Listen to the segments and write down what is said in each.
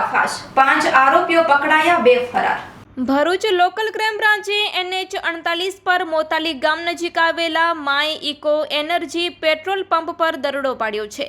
પર્દાફાશ પાંચ આરોપીઓ પકડાયા, બે ફરાર. ભરૂચ લોકલ ક્રાઇમ બ્રાન્ચે એનએચ અડતાલીસ પર મોતાલી ગામ નજીક આવેલા my eco energy petrol pump પર દરોડો પાડ્યો છે.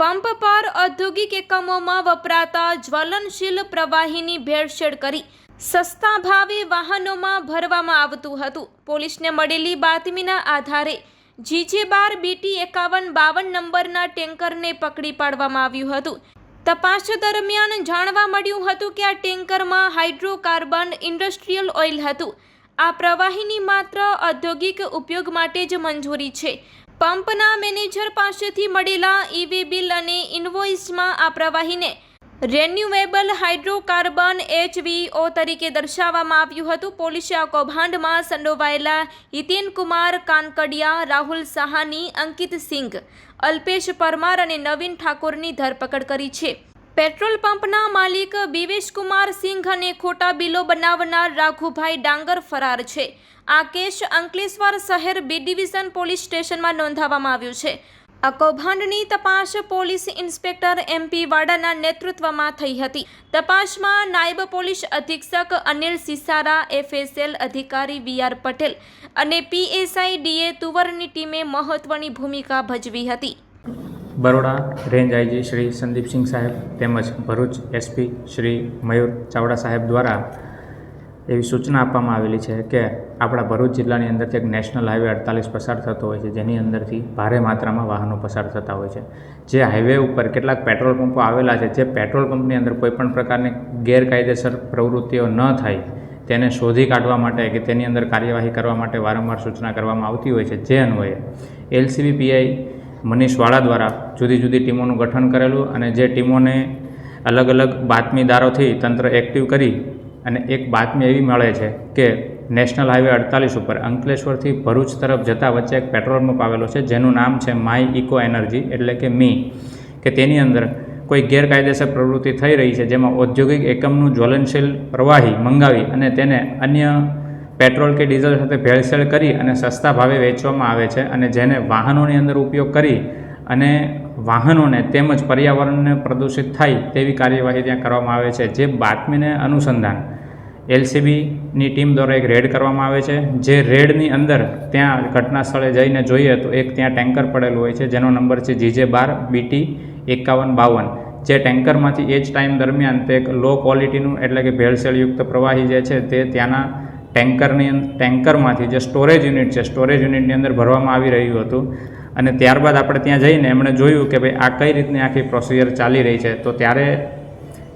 પંપ પર ઔદ્યોગિક એકમોમાં વપરાતા જ્વલનશીલ પ્રવાહીની ભેળસેળ કરી સસ્તા ભાવે વાહનોમાં ભરવામાં આવતું હતું. પોલીસને મળેલી બાતમીના આધારે જીજે બાર બીટી એકાવન બાવન નંબરના ટેન્કરને પકડી પાડવામાં આવ્યું હતું. તપાસ દરમિયાન જાણવા મળ્યું હતું કે આ ટેન્કરમાં હાઇડ્રોકાર્બન ઇન્ડસ્ટ્રીયલ ઓઇલ હતું. આ પ્રવાહીની માત્ર ઔદ્યોગિક ઉપયોગ માટે જ મંજૂરી છે. પંપના મેનેજર પાસેથી મળેલા ઈવી બિલ અને ઇન્વોઇસમાં આ પ્રવાહીને રેન્યુએબલ હાઇડ્રોકાર્બન એચવીઓ તરીકે દર્શાવવામાં આવ્યું હતું. પોલીસે આ કૌભાંડમાં સંડોવાયેલા હિતેનકુમાર કાનકડિયા, રાહુલ સહાની, અંકિત સિંઘ, અલ્પેશ પરમાર અને નવીન ઠાકોરની ધરપકડ કરી છે. પેટ્રોલ પંપના માલિક બિવેશકુમાર સિંઘ અને ખોટા બિલો બનાવનાર રાઘુભાઈ ડાંગર ફરાર છે. આ કેસ અંકલેશ્વર શહેર બી ડિવિઝન પોલીસ સ્ટેશનમાં નોંધાવવામાં આવ્યું છે. આ કૌભાંડની તપાસ પોલીસ ઇન્સ્પેક્ટર એમપી વાડાના નેતૃત્વમાં થઈ હતી. તપાસમાં નાયબ પોલીસ અધિક્ષક અનિલ સિસારા, એફએસએલ અધિકારી વી આર પટેલ અને પીએસઆઈ ડીએ તુવરની ટીમે મહત્વની ભૂમિકા ભજવી હતી. બરોડા રેન્જ આઈજી શ્રી સંદીપસિંહ સાહેબ તેમજ ભરૂચ એસપી શ્રી મયુર ચાવડા સાહેબ દ્વારા એવી સૂચના આપવામાં આવેલી છે કે આપણા ભરૂચ જિલ્લાની અંદરથી એક નેશનલ હાઈવે અડતાલીસ પસાર થતો હોય છે, જેની અંદરથી ભારે માત્રામાં વાહનો પસાર થતા હોય છે. જે હાઈવે ઉપર કેટલાક પેટ્રોલ પંપો આવેલા છે, જે પેટ્રોલ પંપની અંદર કોઈપણ પ્રકારની ગેરકાયદેસર પ્રવૃત્તિઓ ન થાય, તેને શોધી કાઢવા માટે કે તેની અંદર કાર્યવાહી કરવા માટે વારંવાર સૂચના કરવામાં આવતી હોય છે. જે અન્વયે એલસીબી પીઆઈ મનીષ વાળા દ્વારા જુદી જુદી ટીમોનું ગઠન કરેલું અને જે ટીમોને અલગ અલગ બાતમીદારોથી તંત્ર એક્ટિવ કરી અને એક બાતમી એવી મળે છે કે નેશનલ હાઈવે અડતાલીસ ઉપર અંકલેશ્વરથી ભરૂચ તરફ જતા વચ્ચે એક પેટ્રોલ પંપ આવેલો છે, જેનું નામ છે માય ઇકો એનર્જી, એટલે કે મી, કે તેની અંદર કોઈ ગેરકાયદેસર પ્રવૃત્તિ થઈ રહી છે, જેમાં ઔદ્યોગિક એકમનું જ્વલનશીલ પ્રવાહી મંગાવી અને તેને અન્ય પેટ્રોલ કે ડીઝલ સાથે ભેળસેળ કરી અને સસ્તા ભાવે વેચવામાં આવે છે અને જેને વાહનોની અંદર ઉપયોગ કરી અને વાહનોને તેમજ પર્યાવરણને પ્રદૂષિત થાય તેવી કાર્યવાહી ત્યાં કરવામાં આવે છે. જે બાતમીને અનુસંધાન એલસીબીની ટીમ દ્વારા એક રેડ કરવામાં આવે છે. જે રેડની અંદર ત્યાં ઘટના સ્થળે જઈને જોઈએ તો એક ત્યાં ટેન્કર પડેલું હોય છે. જેનો નંબર છે જીજે બાર બીટી એકાવન બાવન. જે ટેન્કરમાંથી એ જ ટાઈમ દરમિયાન તે એક લો ક્વોલિટીનું એટલે કે ભેળસેળયુક્ત પ્રવાહી જે છે તે ત્યાંના ટેન્કરની ટેન્કરમાંથી જે સ્ટોરેજ યુનિટ છે, સ્ટોરેજ યુનિટની અંદર ભરવામાં આવી રહ્યું હતું. અને ત્યારબાદ આપણે ત્યાં જઈને એમણે જોયું કે ભાઈ આ કઈ રીતની આખી પ્રોસિજર ચાલી રહી છે. તો ત્યારે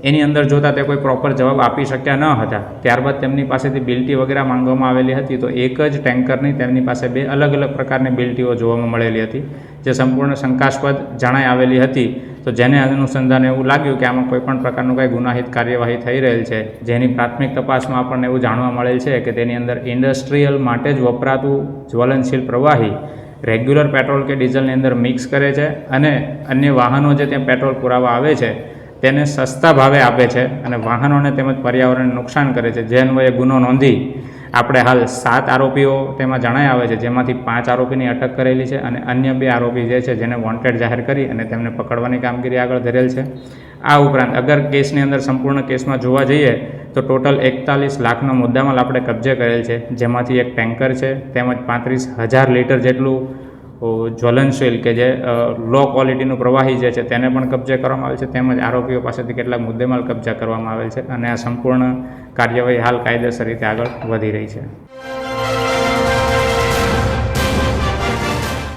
એની અંદર જોતાં તે કોઈ પ્રોપર જવાબ આપી શક્યા ન હતા. ત્યારબાદ તેમની પાસેથી બિલ્ટી વગેરે માંગવામાં આવેલી હતી તો એક જ ટેન્કરની તેમની પાસે બે અલગ અલગ પ્રકારની બિલ્ટીઓ જોવામાં મળેલી હતી, જે સંપૂર્ણ શંકાસ્પદ જણાઈ આવેલી હતી. તો જેને અનુસંધાને એવું લાગ્યું કે આમાં કોઈ પણ પ્રકારનું કંઈ ગુનાહિત કાર્યવાહી થઈ રહેલ છે. જેની પ્રાથમિક તપાસમાં આપણને એવું જાણવા મળેલ છે કે તેની અંદર ઇન્ડસ્ટ્રીયલ માટે જ વપરાતું જ્વલનશીલ પ્રવાહી રેગ્યુલર પેટ્રોલ કે ડીઝલની અંદર મિક્સ કરે છે અને અન્ય વાહનો જે ત્યાં પેટ્રોલ પુરાવા આવે છે, તેને સસ્તા ભાવે આપે છે અને વાહનોને તેમજ પર્યાવરણને નુકસાન કરે છે. જે અન્વયે ગુનો નોંધી આપણે હાલ સાત આરોપીઓ તેમાં જણાઈ આવે છે, જેમાંથી પાંચ આરોપીની અટક કરેલી છે અને અન્ય બે આરોપી જે છે જેને વોન્ટેડ જાહેર કરી અને તેમને પકડવાની કામગીરી આગળ ધરેલ છે. આ ઉપરાંત અગર કેસની અંદર સંપૂર્ણ કેસમાં જોવા જઈએ, તો ટોટલ એકતાલીસ લાખનો મુદ્દામાલ આપણે કબજે કરેલ છે, જેમાંથી એક ટેન્કર છે, તેમજ પાંત્રીસ હજાર લીટર જેટલું જ્વલનશીલ કે જે લો ક્વોલિટીનું પ્રવાહી જે છે તેને પણ કબજે કરવામાં આવેલ છે, તેમજ આરોપીઓ પાસેથી કેટલાક મુદ્દેમાલ કબજા કરવામાં આવેલ છે અને આ સંપૂર્ણ કાર્યવાહી હાલ કાયદેસર રીતે આગળ વધી રહી છે.